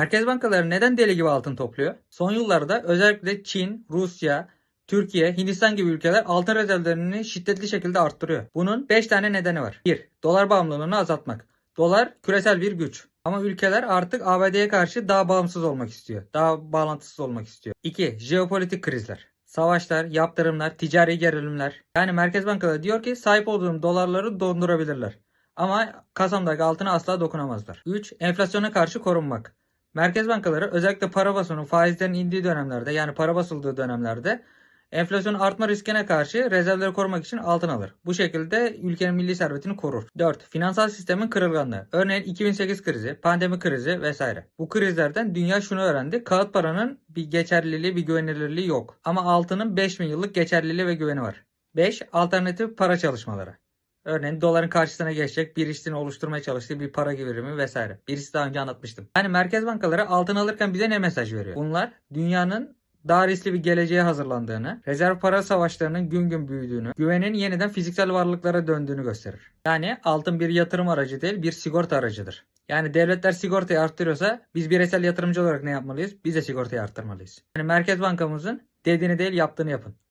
Merkez bankaları neden deli gibi altın topluyor? Son yıllarda özellikle Çin, Rusya, Türkiye, Hindistan gibi ülkeler altın rezervlerini şiddetli şekilde arttırıyor. Bunun 5 tane nedeni var. 1. Dolar bağımlılığını azaltmak. Dolar küresel bir güç. Ama ülkeler artık ABD'ye karşı daha bağımsız olmak istiyor. Daha bağlantısız olmak istiyor. 2. Jeopolitik krizler. Savaşlar, yaptırımlar, ticari gerilimler. Yani Merkez Bankaları diyor ki sahip olduğum dolarları dondurabilirler. Ama kasamdaki altına asla dokunamazlar. 3. Enflasyona karşı korunmak. Merkez bankaları özellikle para basının faizlerin indiği dönemlerde yani para basıldığı dönemlerde enflasyonun artma riskine karşı rezervleri korumak için altın alır. Bu şekilde ülkenin milli servetini korur. 4. Finansal sistemin kırılganlığı. Örneğin 2008 krizi, pandemi krizi vesaire. Bu krizlerden dünya şunu öğrendi. Kağıt paranın bir geçerliliği, bir güvenilirliği yok. Ama altının 5000 yıllık geçerliliği ve güveni var. 5. Alternatif para çalışmaları. Örneğin doların karşısına geçecek bir işini oluşturmaya çalıştığı bir para birimi vesaire. Birisi daha önce anlatmıştım. Yani merkez bankaları altın alırken bize ne mesaj veriyor? Bunlar dünyanın daha riskli bir geleceğe hazırlandığını, rezerv para savaşlarının gün gün büyüdüğünü, güvenin yeniden fiziksel varlıklara döndüğünü gösterir. Yani altın bir yatırım aracı değil, bir sigorta aracıdır. Yani devletler sigortayı arttırıyorsa biz bireysel yatırımcı olarak ne yapmalıyız? Biz de sigortayı arttırmalıyız. Yani Merkez Bankamızın dediğini değil yaptığını yapın.